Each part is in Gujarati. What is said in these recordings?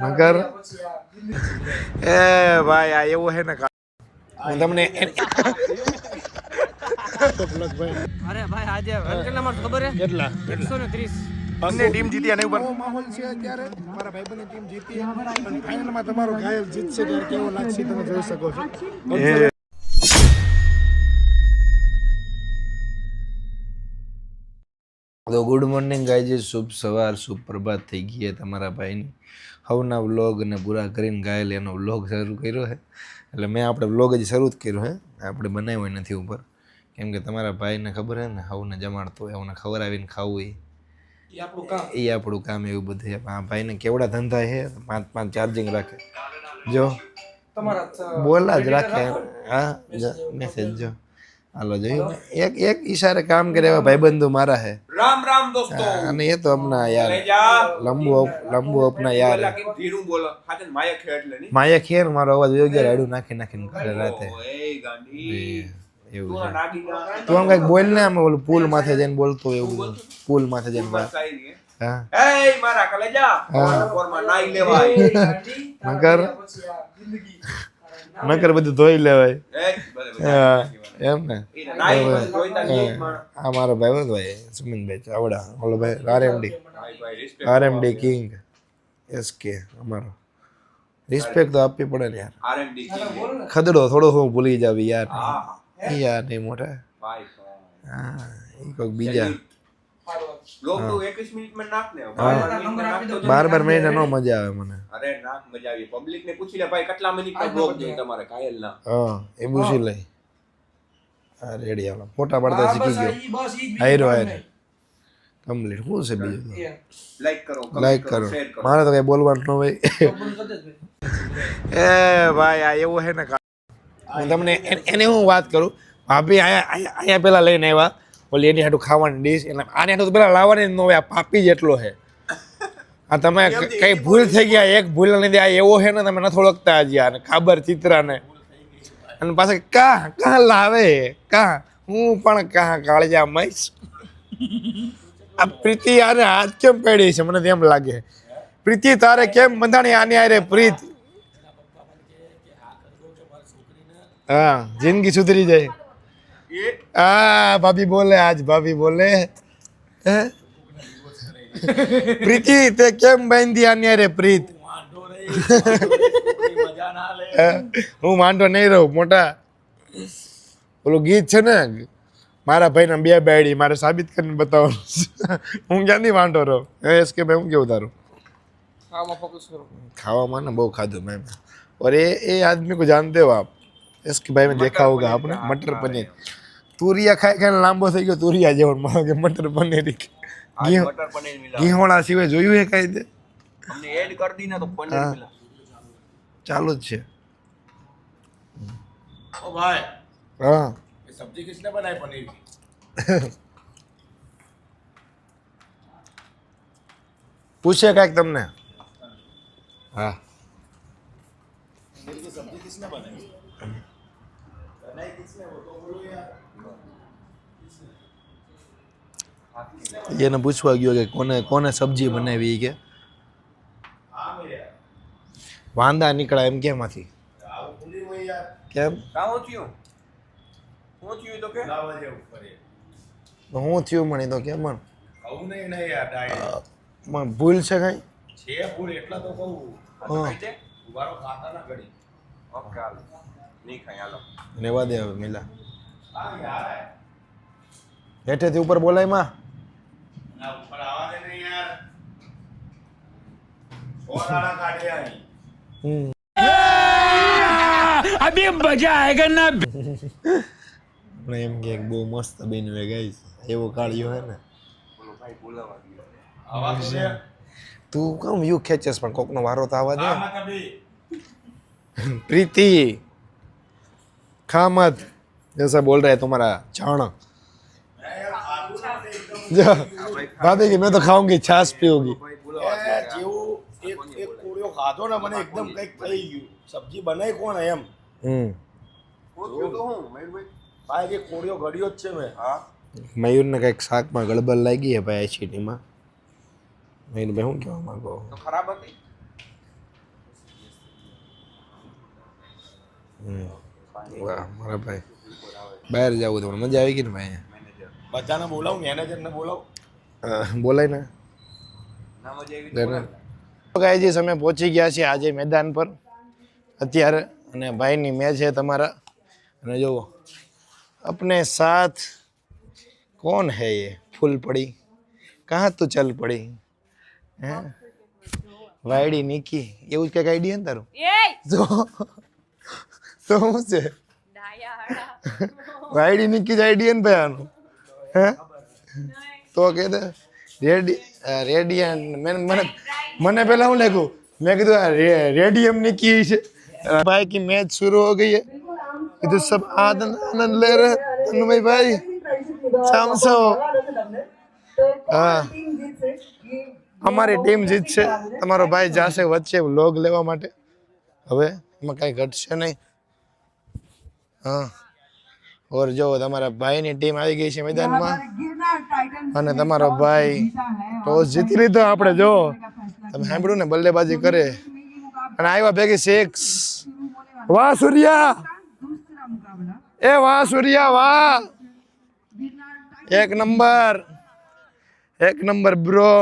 મગર. એ ભાઈ આ એવું હે ને તમને અરે ભાઈ આજે કેટલા માર્ક્સ ખબર હે? કેટલા? ટીમ જીતી અને ઉપર માહોલ છે અત્યારે? મારા ભાઈબંધની ટીમ જીતી. અને ફાઇનલમાં તમારો ઘાયલ જીતશે ત્યારે કેવો લાગશે તમે જોઈ શકો છો. તો ગુડ મોર્નિંગ ગાયજી શુભ સવાર શુભ પ્રભાત થઈ ગઈ છે તમારા ભાઈની. હવના વ્લોગ ને પૂરા કરીને ગાયેલ એનો વ્લોગ શરૂ કર્યો છે એટલે મેં આપણે વ્લોગ જ શરૂ જ કર્યો છે આપણે બનાવ્યો નથી ઉપર. કેમ કે તમારા ભાઈને ખબર છે ને હવને જમાડતો હોય હવને આવીને ખાવું એ એ આપણું કામ. એવું બધું આ ભાઈને કેવડા ધંધા છે પાંચ પાંચ ચાર્જિંગ રાખે. જો. બોલા જ રાખે. હા મેસેજ જો. હાલો જોયું? એક એક ઈશારે કામ કરે એવા ભાઈબંધો મારા હે. રામ રામ દોસ્તો. અને એ તો હમણાં યાર લંબુ લંબુ અપના યાર ધીરું બોલો. હાથે માયા ખે એટલે નહીં. માયા ખેર મારો અવાજ યોગ્ય રાડું નાખી નાખીને કરે રાતે. એવું તું આમ કંઈક બોલ ને આમ ઓલું પુલ માથે જઈને બોલતો એવું. પુલ માથે જઈને હે. હા. એ મારા કલેજા પોરમાં નાઈ મગર બધું ધોઈ લેવાય. એમ ને. આ મારો ભાઈ હતો ભાઈ સુમિનભાઈ ચાવડા ઓલો ભાઈ આરએમડી. આરએમડી કિંગ એસકે અમારો. રિસ્પેક્ટ તો આપવી પડે ને યાર. ખદડો થોડો હું ભૂલી જાવ યાર. યાર નહીં મોટા. હા એ કોઈક બીજા. લોક તો 21 મિનિટમાં નાખ ને. બાર બાર મહિને નો મજા આવે મને. અરે નાખ મજા આવી. પબ્લિક ને પૂછી લે ભાઈ કેટલા મિનિટનો બ્લોગ જોઈએ તમારે કાયલ ના? હા એ પૂછી લઈ. હા રેડી ફોટા પાડતા શીખી ગયો. હાયરો હાયરો. કમ્પ્લીટ. શું છે બીજું? લાઈક કરો લાઈક કરો મારે તો કઈ બોલવાનું ન હોય. એ ભાઈ આ એવું છે ને હું તમને એન- હું વાત કરું. ભાભી આયા આયા અહીંયા પેલા લઈને આવ્યા. ઓલી એની હાટું ખાવાની ડીશ એટલે આની હાટું પેલા લાવવાની જ ન હોય આ પાપી જેટલો છે. આ તમે કઈ ભૂલ થઈ ગયા એક ભૂલ લીધે આ એવો છે ને તમે નથી ઓળખતા આજે આને ખાબર ચિત્રાને. અને પાછા કા કા લાવે? કા? હું પણ કા કાળજા મઈશ આ પ્રીતિ આને હાથ કેમ પેડી છે? મને તેમ એમ લાગે. પ્રીતિ તારે કેમ બંધાણી આની આરે પ્રીત? હા જિંદગી સુધરી જાય. એ આ ભાભી બોલે આજ ભાભી બોલે હે પ્રીતિ તે કેમ બાંધી આની આરે પ્રીત હે? હું માંડો નહીં રહું મોટા ઓલું ગીત છે ને મારા ભાઈના બે બેડી મારે સાબિત કરીને બતાવવાનું છે. હું ક્યાંથી વાંઢો રહું એસ કે ભાઈ હું કેવું તારું આમાં ફોકસ કરો ખાવામાં ना बहुत खादू मैं और ये ये आदमी को जानते हो आप એસકી ભાઈ દેખા હોગા આપણે? મટર પનીર. તુરિયા ખાઈ ખાઈને લાંબો થઈ ગયો તુરિયા જેવો મને કે. મટર પનીર ઘીહોણા સિવાય જોયું હે કઈ દે એડ કરી દીને તો પનીર ચાલુ જ છે. ઓ ભાઈ હા. સબ્જી કિસને બનાવી પનીર? પૂછે કાંઈક તમને? હા. સબ્જી કિસને બનાવી એને પૂછવા ગયો કે કોને કોને સબ્જી બનાવી કે? વાંદા નીકળ્યા એમ કેમાંથી? કેમ? હું થયું મને તો કેમ ભૂલ છે કઈ? છે ભૂલ એટલા તો કહું. હા. ઓકે નહીં ખાઈ હાલો. રેવા દે હવે મિલા. હેઠેથી ઉપર બોલાયમાં. અભી મજા આયેગા ના? એમ કે બહુ મસ્ત બન્યું હે ગાઈસ એવો કાળિયો હે ને. બોલો ભાઈ બોલાવા ગયો આવા તો તું કેમ યુ ખેંચેસ પણ કોકનો વારો તો આવા દે. હા મત અભી प्रीति खा मत जैसा बोल रहा है तुम्हारा चाण जो भाभी की मैं तो खाऊंगी छाछ पीऊंगी ભાઈ બોલાવા એ જેવું એક એક કોળિયો ખાધો ને મને એકદમ કંઈક થઈ ગયું સબ્જી બનાવી કોણ એમ हम्म શું થયું તો હું મયુરભાઈ ભાઈ જે કોળિયો ઘડ્યો જ છે મેં હા મયુરને કંઈક શાકમાં ગડબડ લાગી હે ભાઈ એસિડિટીમાં મેં ભાઈ શું કહેવા માંગો તો ખરાબ હતી વાહ મારા ભાઈ. બહાર જવું તમને મજા આવી ગઈ ને ભાઈ. બધાને બોલાવું મેનેજરને બોલાવું? બોલાય ને. તો ગાયજી અમે પહોંચી ગયા છીએ આજે મેદાન પર. અત્યારે અને ભાઈની મેચ છે તમારા. અને જુઓ અપને સાથ કોણ હે એ? ફૂલ પડી. કાં તું ચલ પડી? હે? વાયડી નિકી. એવું જ કંઈક આઈડિયા ને તારું? જો. તો શું છે? આઈડી નિકી આઈડી ને ભાઈ હે? તો કે દે રેડી રેડિયન મેં મને મને પેલા હું લખ્યું? મેં કીધું આ રેડિયમ નિકી છે. ભાઈ કી મેચ શરૂ હો ગઈ હે. કીધું સબ આનંદ આનંદ લે રહે તનુભાઈ ભાઈ. સામસો હા. અમારી ટીમ જીતશે. તમારો ભાઈ જાશે વચ્ચે લોગ લેવા માટે. હવે એમાં કાંઈ ઘટશે નહીં. હા ઓર જો તમારા ભાઈની ટીમ આવી ગઈ છે મેદાનમાં અને તમારો ભાઈ ટોસ જીતી લીધો આપણે જો તમે સાંભળ્યું ને બલ્લેબાજી કરે અને આવ્યા ભેગી સિક્સ વાહ સૂર્યા એ વાહ સૂર્યા વાહ एक नंबर एक नंबर ब्रो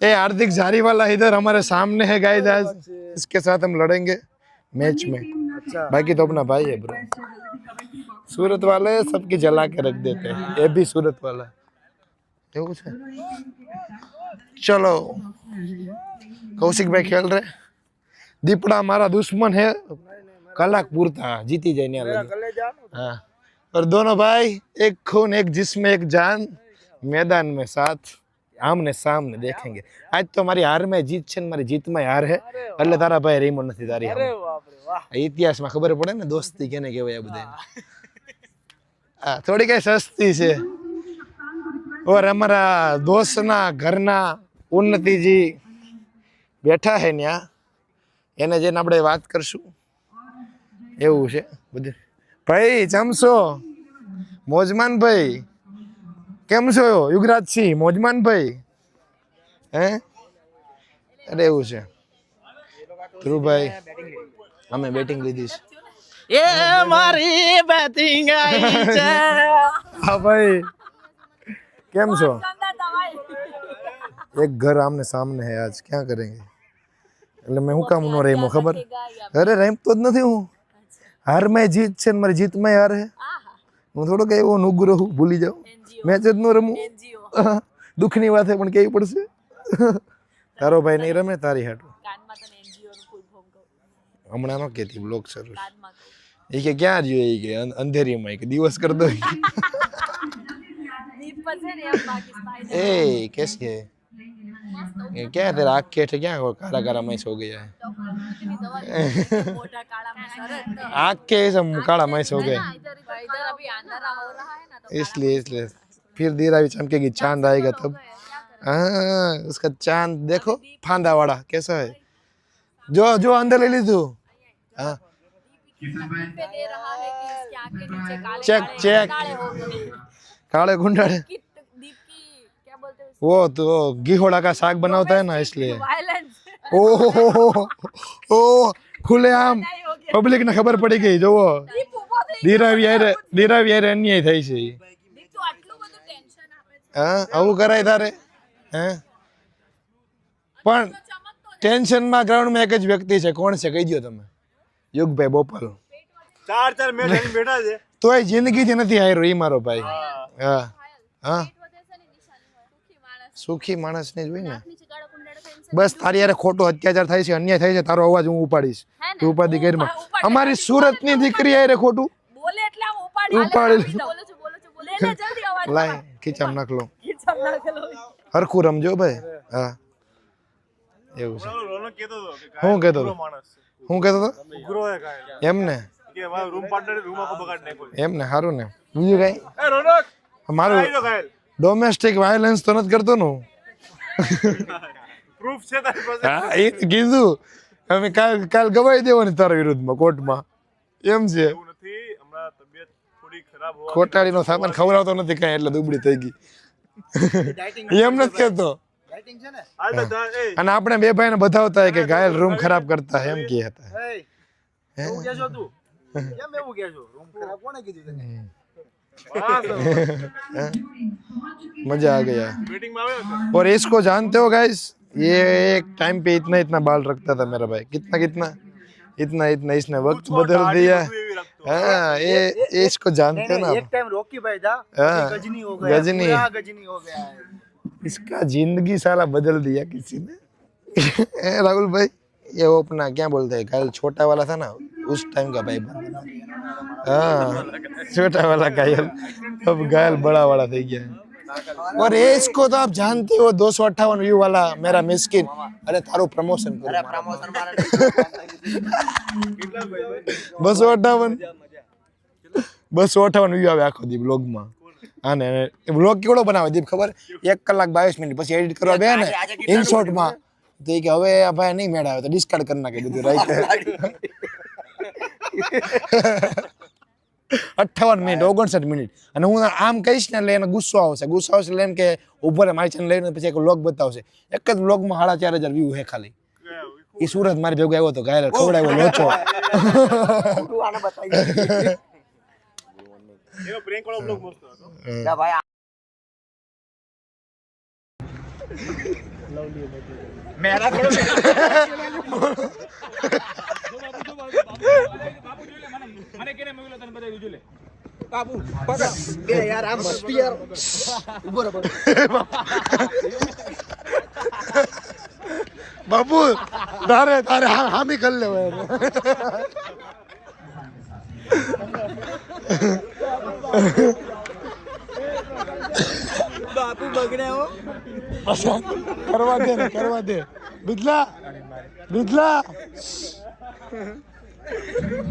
ए हार्दिक झारी वाला इधर हमारे सामने है गाइस आज इसके साथ हम लड़ेंगे मैच में अच्छा। बाकी तो अपना भाई है ब्रो सूरत वाले सबके जला के रख देते हैं। ये भी सूरत वाला। है कुछ है। चलो। कौशिक भाई खेल रहे दीपड़ा हमारा दुश्मन है। कलाक पूरता। जीती जाने हाँ। और दोनों भाई एक खून एक जिसमें एक जान। मैदान में साथ। આમને સામને દેખેંગે. આજ તો મારી હારમાં જીત છે ને મારી જીતમાં હાર હે. એટલે તારા ભાઈ રેમો નથી તારી ઇતિહાસમાં ખબર પડે ને દોસ્તી કેને કહેવાય બધા થોડી કઈ સસ્તી છે. ઓર અમારા દોસ્તના ઘરના ઉન્નતિજી બેઠા હે ત્યાં એને જેને આપણે વાત કરશું. એવું છે બધું. ભાઈ જમશો? મોજમાન ભાઈ. કેમ છો? યુગરાજસિંહ મોજમાન ભાઈ હે? અરે એવું છે. ધ્રુવભાઈ અમે બેટિંગ લીધી છે. એ મારી બેટિંગ આવી છે. હા ભાઈ. કેમ છો? એક ઘર આમને સામને હે આજ ક્યાં કરેંગે? એટલે મેં હું કામ નો રેમો ખબર? અરે રેમતો જ નથી હું. હાર મેં જીત છે ને મારી જીતમાં હાર હે. હું થોડો કઈ એવો નુગ રહું ભૂલી જાઉં. મેચ જ નો રમું દુઃખની વાત છે પણ કેવી પડશે તારો ભાઈ નહીં રમે તારી હાટું હમણાં નો કેતી બ્લોક શરૂ છે. એ કે ક્યાં રહ્યો એ કે અં- અંધેરીમાં એ કે દિવસ કર દો ए कैसी है ये क्या है तेरा आँख के हेठे क्या वो काला काला मैस हो गया है आँख के ऐसा काला मैस हो गया इसलिए इसलिए फिर धीरा भी चमकेगी चाँद आएगा तब। हाँ उसका चाँद देखो फांदा वाड़ा कैसा है? जो जो अंदर ले ली तू। हाँ। Check check. काले गुंडड़। वो तो घीहोड़ा का साग बना होता है ना इसलिए। ओ ओ खुले आम। पब्लिक ने खबर पड़ी गई जो वो। धीरा भी धीरा भी रहनी है था इसे। હા? આવું કરાય તારે? હે? પણ ટેન્શનમાં ગ્રાઉન્ડમાં એક જ વ્યક્તિ છે. કોણ છે? કહી દો તમે. યુગભાઈ બોપલ. ચાર ચાર મેચ બેઠા છે. તોય જિંદગીથી નથી હાર્યો એ મારો ભાઈ. હા. હા. સુખી માણસ. ને. જોઈ ને. બસ તારી યારે ખોટો અત્યાચાર થાય છે અન્યાય થાય છે તારો અવાજ હું ઉપાડીશ. તું ઉપાધિ કરીમાં અમારી સુરતની દીકરી યારે ખોટું. બોલે એટલે આમ ઉપાડી. લાય ખીચામ નાખ લો હરખું રમજો ભાઈ. હા. એવું છે. હું કહેતો હતો? હું કહેતો હતો? એમને? એમને? સારું ને. બીજું કઈ? મારું ડોમેસ્ટિક વાયોલન્સ તો નથી કરતો નું પ્રૂફ છે તારી પાસે? હા એ કીધું. અમે કાલ કાલ ગવાઈ દેવાની તારા વિરુદ્ધમાં કોર્ટમાં. એમ છે. ખોટાડીનો સામાન ખવડાવતો નથી કાંઈ એટલે દુબળી થઈ ગઈ એમ નથી કહેતો અને આપણે બે ભાઈને બતાવતા હોય કે ઘાયલ રૂમ ખરાબ કરતા હે એમ કહે હતા એવું કહેશો તું કેમ એવું કહેશો રૂમ ખરાબ કોણે કીધું તને मजा आ गया और इसको जानते हो गाइस ये एक टाइम पे इतना इतना बाल रखता था मेरा भाई कितना कितना इतना इतना इसने वक्त बदल दिया हाँ, हाँ, हाँ, इसको जानते हो ना एक टाइम रोकी भाई था गजनी हो गया गजनी। गजनी हो गया इसका ज़िंदगी सारा बदल दिया किसी ने। राहुल भाई ये वो अपना क्या बोलते हैं कल छोटा वाला था ना उस टाइम का भाई हाँ छोटा वाला घायल अब घायल बड़ा वाला થઈ क्या और ये इसको तो आप जानते हो दो सौ अट्ठावन व्यू वाला मेरा मिस्किन अरे तारो प्रमोशन करो प्रमोशन मारे બસો અઠાવન બસો અઠાવન વ્યૂ આવે આખો દી બ્લોગમાં હા ને બ્લોગ કેવડો બનાવે દીપ ખબર એક કલાક બાવીસ મિનિટ પછી એડિટ કરવા બે ને ઇનશોર્ટમાં તો એ કે હવે આ ભાઈ નહીં મેળાવે તો ડિસ્કાર્ડ કરી નાખે બધું રાઈટ અઠ્ઠાવન મિનિટ ઓગણસઠ મિનિટ. અને હું આમ કહીશ ને એટલે એને ગુસ્સો આવશે. ગુસ્સો આવશે એટલે એમ કે ઊભો રહે મારી ચેનલ લઈને પછી એક વ્લોગ બતાવશે. એક જ વ્લોગમાં સાડા ચાર હજાર વ્યૂ હે ખાલી. એ સુરત મારી ભેગો આવ્યો હતો ઘાયલ ખવડાવ્યો લોચો. આને બતાવી જા બે યાર આમ મસ્તી યાર ઊભો રહો. તારે તારે હા- હામી કરી લેવાય બાપુ બગડે હો. કરવા દે કરવા દે. બિદલા બિદલા.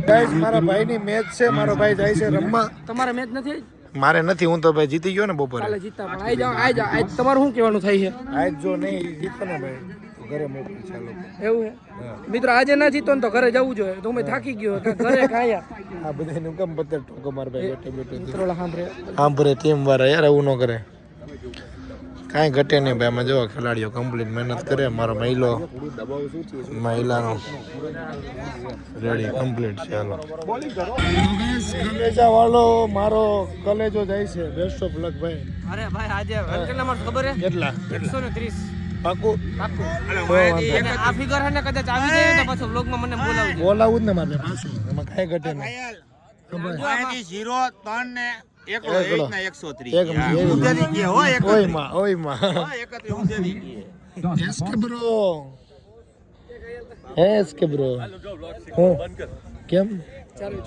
ગાઈસ મારા ભાઈની મેચ છે મારો ભાઈ જાય છે રમવા. તમારે મેચ નથી મારે નથી હું તો ભાઈ જીતી ગયો ને બપોરે. કાલે જીતતા પણ આઈ જાઓ આઈ જાવ આજ તમારું શું કહેવાનું થાય છે? આજ જો નહીં જીતો ને ભાઈ. ઘરે મોકલી ચાલો એવું મિત્રો આજે ના જીતો ને તો ઘરે જવું જોઈએ. તો મેં થાકી ગયો ઘરે કાંયા આ બધાનું કેમ પત્તર ઠોકો મારા ભાઈ બેઠે બેઠે. મિત્રો સાંભળે. આમ ટીમ વાળા યાર એવું ન કરે. કાંઈ ઘટે નહીં ભાઈ. અમે જો ખેલાડીઓ કમ્પ્લીટ મહેનત કરે. મારો મહિલો મહિલાનો રેડી કમ્પ્લીટ છે. હાલો. કલેજા વાળો મારો કલેજો જાય છે. બેસ્ટ ઓફ લક ભાઈ. અરે ભાઈ આજે ખબર છે? કેટલા? એકસો ને ત્રીસ. પાકું? પાક્કું અને આ ફિગર હે ને કદાચ આવી જાય તો પાછો વ્લોગમાં મને બોલાવજો. બોલાવું જ ને મારે પાછું. એમાં કાંઈ ઘટે નહીં. એકલો. એક મિનિટ, ઓયમાં ઓયમાં S K bro. S K bro. હું? કેમ?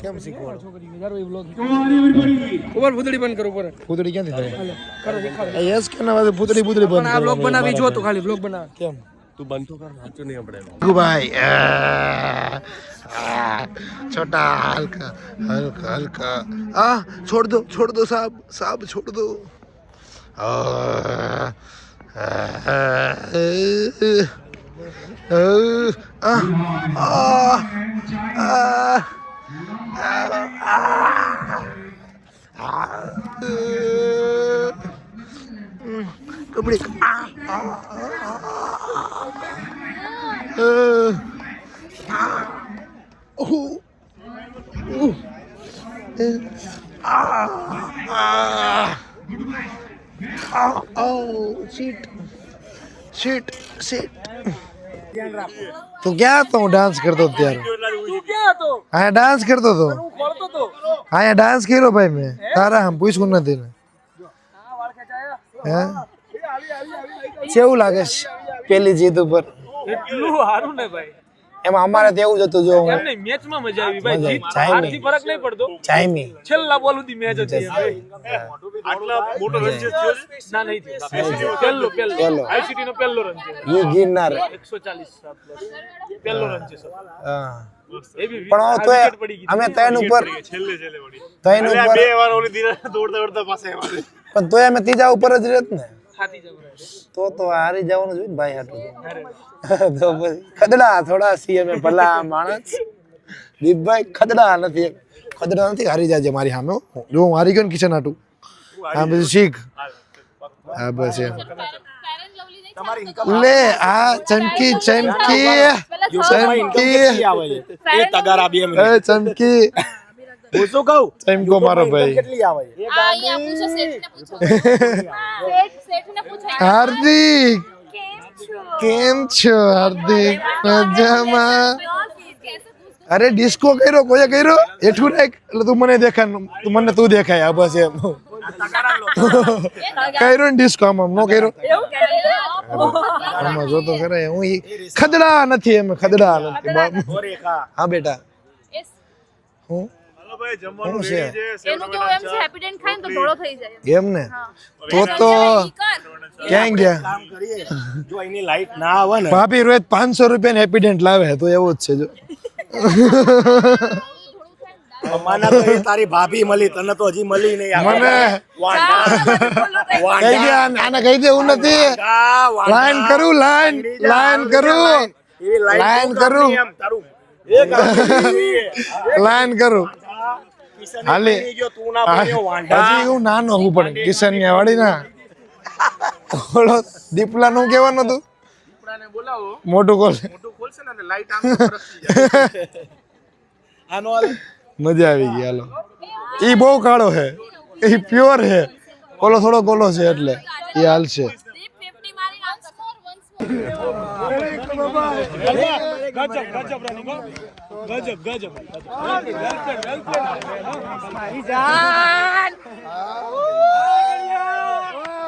કેમ શીખવાડ? છોકરી યાર એ વ્લોગ ઉપર ભૂતળી બંધ કરો ઉપર. પૂતળી ક્યાંથી થાય? કે ના પૂતળી બંધ આ વ્લોગ બનાવી જો તો ખાલી બ્લોક બનાવ. કેમ? તું બંધ તો કર વાંચું નહીં આપણે ભાઈ છોટા હલકા હલકા હલકા આ છોડ દો છોડ દો સાહેબ સાહેબ છોડ દો કમડી तू क्या तो डांस कर दो तैयार हाँ डांस कर दो तो। हाँ डांस करो तो। हाँ, भाई मैं। तारा हम पूछ सुनना देना चेव लागे पहली जीत ऊपर। એટલું સારું ને ભાઈ. એમાં અમારે તો એવું જ હતું જો એમ નહીં મેચમાં મજા આવી ભાઈ. જીત હારથી ફરક નહીં પડતો. ચાઈમી છેલ્લા બોલ સુધી મેચ હતી ના નહીં થયો. પહેલો પહેલો. આઈસીટી નો પહેલો રન છે ઈ ગિરનાર. 140 પહેલો રન છે સર. હા. બી પણ તોય અમે ત્રણ ઉપર ત્રણ ઉપર પણ તોય અમે ત્રીજા ઉપર જ રહેત ને. તો તો હારી જવાનું જોઈએ ને ભાઈ હાટું. તો પછી ખદડા થોડા સીએમ ભલા માણસ. દીપભાઈ ખદડા નથી. ખદડા નથી હારી જાય મારી સામે જો હું હારી ગયો ને કિશન હાટું. હા પછી શીખ. હા બસ એમ. લે આ ચમકી ચમકી. ચમકી. એ તગારા બે એ ચમકી. શું કહું? ચમકો મારો ભાઈ. કેટલી આવે છે? પૂછો પૂછો. પૂછો. હાર્દિક. કેમ છો હાર્દિક મજામાં અરે ડિસ્કો કર્યો કોઈએ કર્યો એઠું રાખ એટલે તું મને દેખાય તું મને તું દેખાય આ બસ એમ કર્યો ને ડિસ્કો આમ આમ નો કર્યો આમાં જો તો ખરા હું ખદડા નથી એમ ખદડા નથી હા બેટા હું હું છે? એનું કેવું એમ છે હેપી ખાય ને તો ધોળો થઈ જાય એમ. ને? તો તો ક્યાં ગયા? કામ કરીએ. જો એની લાઈટ ના આવે ને. ભાભી રોજ પાંચસો રૂપિયા હેપીડેન્ટ લાવે તો એવું જ છે જો. તો તારી ભાભી મળી તને તો હજી મળી નહીં મને? કહી દે આને કહી દે એવું નથી. લાઈન કરું લાઈન લાઈન કરું. લાઈન લાઈન કરું. તારું. લાઈન કરું. કિશને હાલે. ના. હજી હું નાનો હું પણ કિશનિયા વાળી ના ઓલો દીપલા નું કેવાનું હતું મોટું કોલ મજા આવી ગઈ હાલો. ઈ બહુ કાળો છે. ઈ પ્યોર છે. ઓલો થોડો ગોલો છે એટલે. એ હાલ ગજબ ગજબ રાની ગજબ ગજબ મારી જાન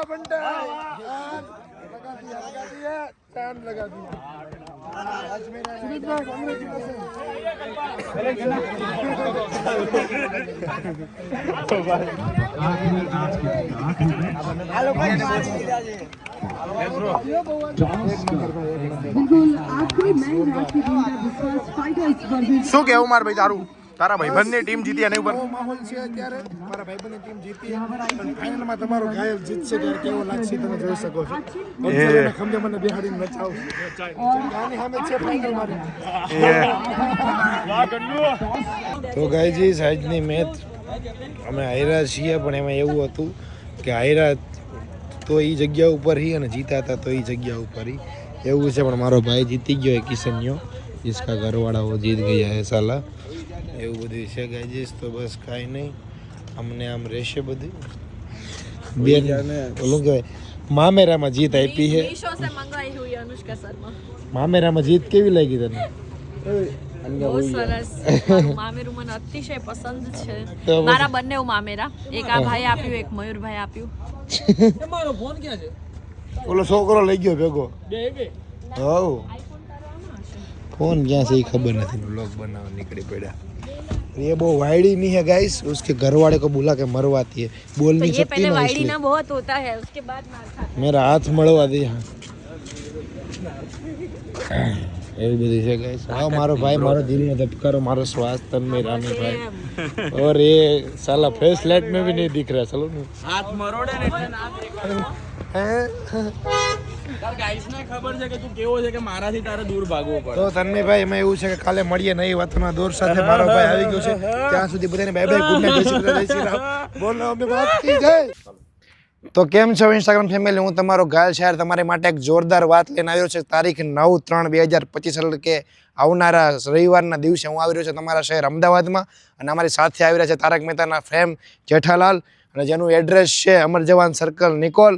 બંટા ચાંદ લગા દિયા શું કેવું માર ભાઈ તારું? તારા ભાઈબંધની ટીમ જીતી એની ઉપર? માહોલ છે અત્યારે. મારા ભાઈબંધની ટીમ જીતી. અને ફાઇનલમાં તમારો ગાયલ જીતશે ત્યારે કેવો લાગશે તમે જોઈ શકો છો. એ. ખંભે મને બેહાડીને નચાવશે ગાની સામે છે ફાઇનલ મારી. તો ગાયજી સાઈજની મેચ અમે હાર્યા છીએ પણ એમાં એવું હતું કે હાર્યા તો એ જગ્યા ઉપર હી અને જીતા હતા તો એ જગ્યા ઉપર હી. એવું છે પણ મારો ભાઈ જીતી ગયો એ કિશન્યો જિસકા ઘરવાળા જીત ગયા હે સાલા. એવું બધું છે ગાઈજીસ તો બસ કાંઈ નહીં. અમને આમ રહેશે બધું. બેન ઓલું કહેવાય મામેરામાં જીત આપી છે. મામેરામાં જીત કેવી લાગી તને? મારા બંને મામેરા. એક આ ભાઈ આપ્યું એક મયુરભાઈ આપ્યું. ઓલો છોકરો લઈ ગયો ભેગો. હોવ. ફોન ક્યાં ખબર નથી. બ્લોગ બનાવવા નીકળી પડ્યા. ये वो वायडी नहीं है गाइस उसके घर वाले को बोला के मरवाती है बोल तो नहीं ये सकती पहले ना वाइडी इसलिए ना बहुत होता है उसके बाद मार खाता मेरा हाथ मड़वा दे हाँ એવું બધું છે ગાઈસ હા મારો ભાઈ મારો દિલનો ધબકારો મારો શ્વાસ તન में रानी भाई और ये साला फ्लैश लाइट में भी नहीं दिख रहा चलो ना હાથ મરોડે ને એટલે ના દેખાય हैं? તાર ગાઈસ તું એવું છે કે કાલે મળીએ નહીં વાતોના દોર સાથે મારો ભાઈ આવી ગયો છે. ત્યાં સુધી બધાને વાત તો કેમ છો ઇન્સ્ટાગ્રામ ફેમિલી હું તમારો ઘાયલ શહેર તમારી માટે એક જોરદાર વાત લઈને આવ્યો છે. તારીખ નવ ત્રણ બે હજાર પચીસ, એટલે કે આવનારા રવિવારના દિવસે હું આવી રહ્યો છું તમારા શહેર અમદાવાદમાં. અને અમારી સાથે આવી રહ્યા છે તારક મહેતાના ફ્રેમ જેઠાલાલ. અને જેનું એડ્રેસ છે અમર જવાન સર્કલ નિકોલ.